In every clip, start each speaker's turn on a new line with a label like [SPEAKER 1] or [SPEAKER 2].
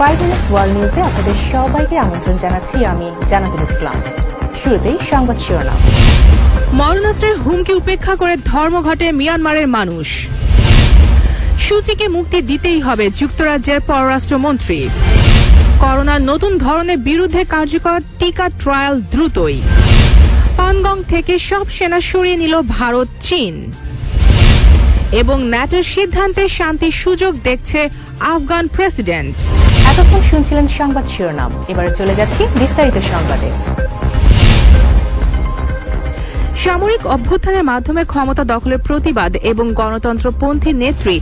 [SPEAKER 1] Five minutes world নিউজে আপনাদের সবাইকে আমন্ত্রণ জানাচ্ছি আমি জানাতুল ইসলাম। শুরুতেই সংবাদ শিরোনাম।
[SPEAKER 2] মরণাস্ত্রের হুমকি উপেক্ষা করে ধর্মঘটে মিয়ানমারের মানুষ। সূচিকে মুক্তি দিতেই হবে যুক্তরাজ্যের পররাষ্ট্রমন্ত্রী। করোনার নতুন ধরনের বিরুদ্ধে কার্যকর টিকা ট্রায়াল দ্রুতই। পানগং থেকে সব সেনা সরিয়ে নিল ভারত চীন। এবং ন্যাটোর সিদ্ধান্তে শান্তির সুযোগ দেখছে আফগান প্রেসিডেন্ট।
[SPEAKER 1] এতক্ষণ শুনছিলেন সংবাদ শিরোনাম। এবারে চলে যাচ্ছি বিস্তারিত সংবাদে।
[SPEAKER 2] সামরিক অভ্যুত্থানের মাধ্যমে ক্ষমতা দখলের প্রতিবাদ এবং গণতন্ত্রপন্থী নেত্রী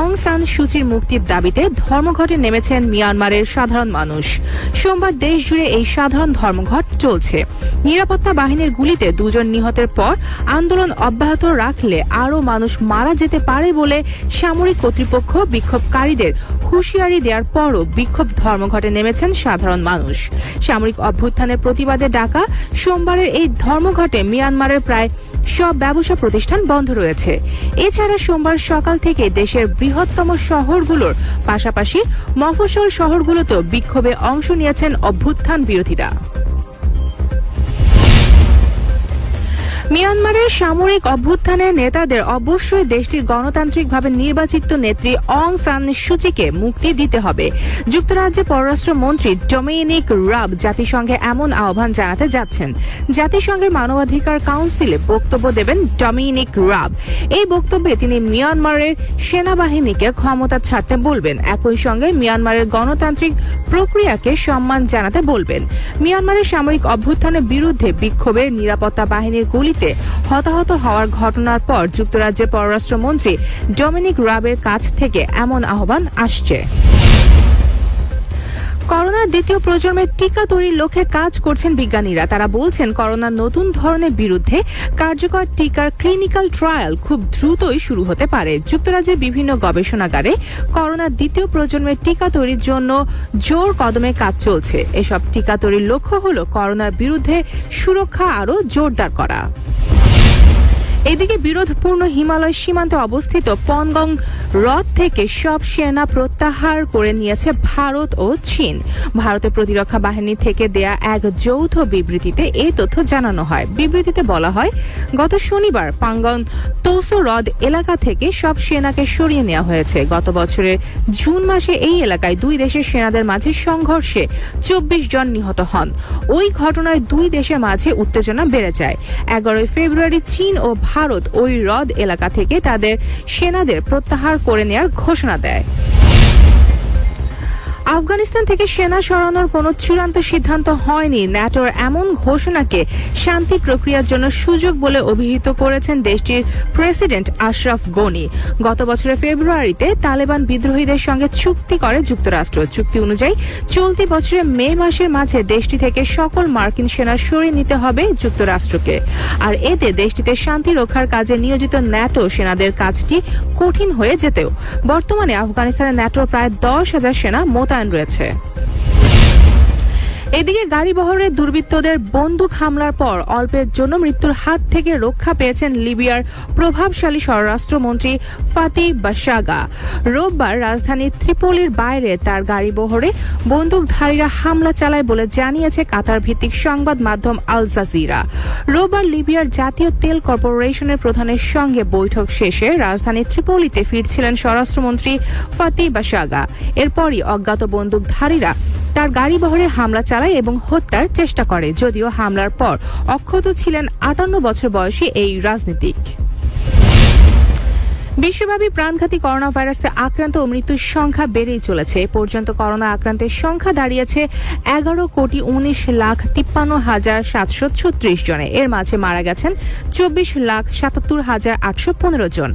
[SPEAKER 2] অং সান সুচির মুক্তির দাবিতে ধর্মঘটে নেমেছেন মিয়ানমারের সাধারণ মানুষ। সোমবার দেশ জুড়ে এই সাধারণ ধর্মঘট চলছে। নিরাপত্তা বাহিনীর গুলিতে দুজন নিহতের পর আন্দোলন অব্যাহত রাখলে আরও মানুষ মারা যেতে পারে বলে সামরিক কর্তৃপক্ষ বিক্ষোভকারীদের হুঁশিয়ারি দেওয়ার পরও বিক্ষোভ ধর্মঘটে নেমেছেন সাধারণ মানুষ। সামরিক অভ্যুত্থানের প্রতিবাদে ডাকা সোমবারের এই ধর্মঘটে মিয়ানমারের প্রায় সব ব্যবসা প্রতিষ্ঠান বন্ধ রয়েছে। এছাড়া সোমবার সকাল থেকে দেশের বৃহত্তম শহরগুলোর পাশাপাশি মফস্বল শহরগুলোতেও বিক্ষোভে অংশ নিয়েছেন অভ্যুত্থান বিরোধীরা। মিয়ানমারের সামরিক অভ্যুত্থানের নেতাদের অবশ্যই দেশটির গণতান্ত্রিকভাবে নির্বাচিত নেত্রী অং সান সুচিকে মুক্তি দিতে হবে। যুক্তরাজ্যের পররাষ্ট্রমন্ত্রী ডোমিনিক রাব জাতিসংঘে এমন আহ্বান জানাতে যাচ্ছেন। জাতিসংঘের মানবাধিকার কাউন্সিলে বক্তব্য দেবেন ডমিনিক রাব। এই বক্তব্যে তিনি মিয়ানমারের সেনাবাহিনীকে ক্ষমতা ছাড়তে বলবেন। একই সঙ্গে মিয়ানমারের গণতান্ত্রিক প্রক্রিয়াকে সম্মান জানাতে বলবেন। মিয়ানমারের সামরিক অভ্যুত্থানের বিরুদ্ধে বিক্ষোভে নিরাপত্তা বাহিনীর গুলিতে হতাহত হওয়ার ঘটনার পর যুক্তরাজ্যের পররাষ্ট্রমন্ত্রী ডমিনিক রাবের কাছ থেকে এমন আহ্বান আসছে। করোনার দ্বিতীয় প্রজন্মের টিকা তৈরির লক্ষ্যে কাজ করছেন বিজ্ঞানীরা। তারা বলছেন, করোনার নতুন ধরনের বিরুদ্ধে কার্যকর টিকার ক্লিনিক্যাল ট্রায়াল খুব দ্রুতই শুরু হতে পারে। যুক্তরাজ্যের বিভিন্ন গবেষণাগারে করোনার দ্বিতীয় প্রজন্মের টিকা তৈরির জন্য জোর কদমে কাজ চলছে। এসব টিকা তৈরির লক্ষ্য হল করোনার বিরুদ্ধে সুরক্ষা আরও জোরদার করা। এদিকে বিরোধপূর্ণ হিমালয় সীমান্তে অবস্থিত পনগং হ্রদ থেকে সব সেনা প্রত্যাহার করে নিয়েছে ভারত ও চীন। ভারতের প্রতিরক্ষা বাহিনী থেকে দেয়া এক যৌথ বিবৃতিতে এই তথ্য জানানো হয়। বিবৃতিতে বলা হয়, গত শনিবার পাঙ্গন তোসো হ্রদ এলাকা থেকে সব সেনাকে সরিয়ে নেওয়া হয়েছে। গত বছরের জুন মাসে এই এলাকায় দুই দেশের সেনাদের মাঝে সংঘর্ষে চব্বিশ জন নিহত হন। ওই ঘটনায় দুই দেশের মাঝে উত্তেজনা বেড়ে যায়। এগারোই ফেব্রুয়ারি চীন ও ভারত ওই হ্রদ এলাকা থেকে তাদের সেনাদের প্রত্যাহার করে নেয়ার ঘোষণা দেয়। আফগানিস্তান থেকে সেনা সরানোর কোনো চূড়ান্ত সিদ্ধান্ত হয়নি। ন্যাটোর এমন ঘোষণাকে শান্তি প্রক্রিয়ার জন্য সুযোগ বলে অভিহিত করেছেন দেশটির প্রেসিডেন্ট আশরাফ গনি। গত বছরের ফেব্রুয়ারিতে তালেবান বিদ্রোহীদের সঙ্গে চুক্তি করে যুক্তরাষ্ট্র। চুক্তি অনুযায়ী চলতি বছরের মে মাসের মাঝে দেশটি থেকে সকল মার্কিন সেনা সরিয়ে নিতে হবে যুক্তরাষ্ট্রকে। আর এতে দেশটিতে শান্তি রক্ষার কাজে নিয়োজিত ন্যাটো সেনাদের কাজটি কঠিন হয়ে যেতেও। বর্তমানে আফগানিস্তানে ন্যাটোর প্রায় দশ হাজার সেনা মোতায়েন রয়েছে। এদিকে গাড়ি বহরে দুর্বৃত্তদের বন্দুক হামলার পর অল্পের জন্য মৃত্যুর হাত থেকে রক্ষা পেয়েছেন লিবিয়ার প্রভাবশালী স্বরাষ্ট্রমন্ত্রী ফাতি বাশাগা। রোববার রাজধানী ত্রিপোলির বাইরে তার গাড়ি বহরে বন্দুকধারীরা হামলা চালায় বলে জানিয়েছে কাতার ভিত্তিক সংবাদ মাধ্যম আল জাজিরা। রোববার লিবিয়ার জাতীয় তেল কর্পোরেশনের প্রধানের সঙ্গে বৈঠক শেষে রাজধানী ত্রিপোলিতে ফিরছিলেন স্বরাষ্ট্রমন্ত্রী ফাতি বাশাগা। এরপরই অজ্ঞাত বন্দুকধারীরা তার গাড়ি বহরে হামলা চালায় এবং হত্যার চেষ্টা করে, যদিও হামলার পর অক্ষত ছিলেন আটান্ন বছর বয়সী এই রাজনীতিক। বিশ্বব্যাপী প্রাণঘাতী করোনা ভাইরাসে আক্রান্ত ও মৃত্যুর সংখ্যা বেড়েই চলেছে। পর্যন্ত করোনা আক্রান্তের সংখ্যা দাঁড়িয়েছে এগারো কোটি উনিশ লাখ তিপ্পান্ন হাজার সাতশো ছত্রিশ জনে। এর মাঝে মারা গেছেন চব্বিশ লাখ সাতাত্তর হাজার আটশো পনেরো জন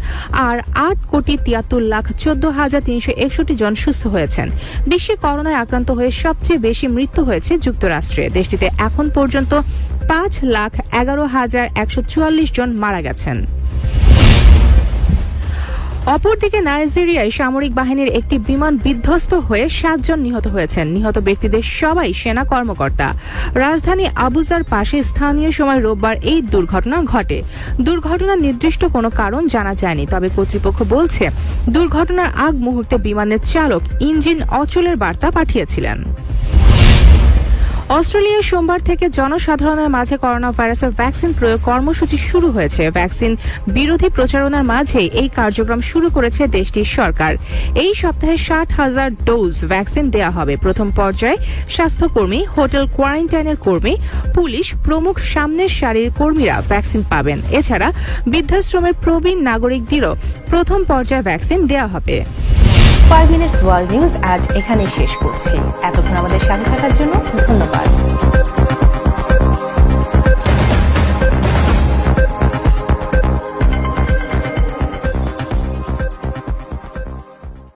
[SPEAKER 2] আর আট কোটি তিয়াত্তর লাখ চোদ্দ হাজার তিনশো একষট্টি জন সুস্থ হয়েছেন। বিশ্বে করোনায় আক্রান্ত হয়ে সবচেয়ে বেশি মৃত্যু হয়েছে যুক্তরাষ্ট্রে। দেশটিতে এখন পর্যন্ত পাঁচ লাখ এগারো হাজার একশো চুয়াল্লিশ জন মারা গেছেন। অপরদিকে নাইজেরিয়ায় সামরিক বাহিনীর একটি বিমান বিধ্বস্ত হয়ে সাতজন নিহত হয়েছেন। নিহত ব্যক্তিদের সবাই সেনা কর্মকর্তা। রাজধানী আবুজার পাশে স্থানীয় সময় রোববার এই দুর্ঘটনা ঘটে। দুর্ঘটনার নির্দিষ্ট কোনো কারণ জানা যায়নি, তবে কর্তৃপক্ষ বলছে, দুর্ঘটনার আগ মুহূর্তে বিমানের চালক ইঞ্জিন অচলের বার্তা পাঠিয়েছিলেন। অস্ট্রেলিয়ায় সোমবার থেকে জনসাধারণের মাঝে করোনা ভাইরাসের ভ্যাকসিন প্রয়োগ কর্মসূচি শুরু হয়েছে। ভ্যাকসিন বিরোধী প্রচারণার মাঝে এই কার্যক্রম শুরু করেছে দেশটির সরকার। এই সপ্তাহে ষাট হাজার ডোজ ভ্যাকসিন দেওয়া হবে। প্রথম পর্যায়ে স্বাস্থ্যকর্মী, হোটেল কোয়ারেন্টাইনের কর্মী, পুলিশ, প্রমুখ সামনের সারির কর্মীরা ভ্যাকসিন পাবেন। এছাড়া বৃদ্ধাশ্রমের প্রবীণ নাগরিকদেরও প্রথম পর্যায়ে ভ্যাকসিন দেওয়া হবে।
[SPEAKER 1] ফাইভ মিনিটস ওয়ার্ল্ড নিউজ আজ এখানে শেষ করছি। এতক্ষণ আমাদের সাথে থাকার জন্য ধন্যবাদ।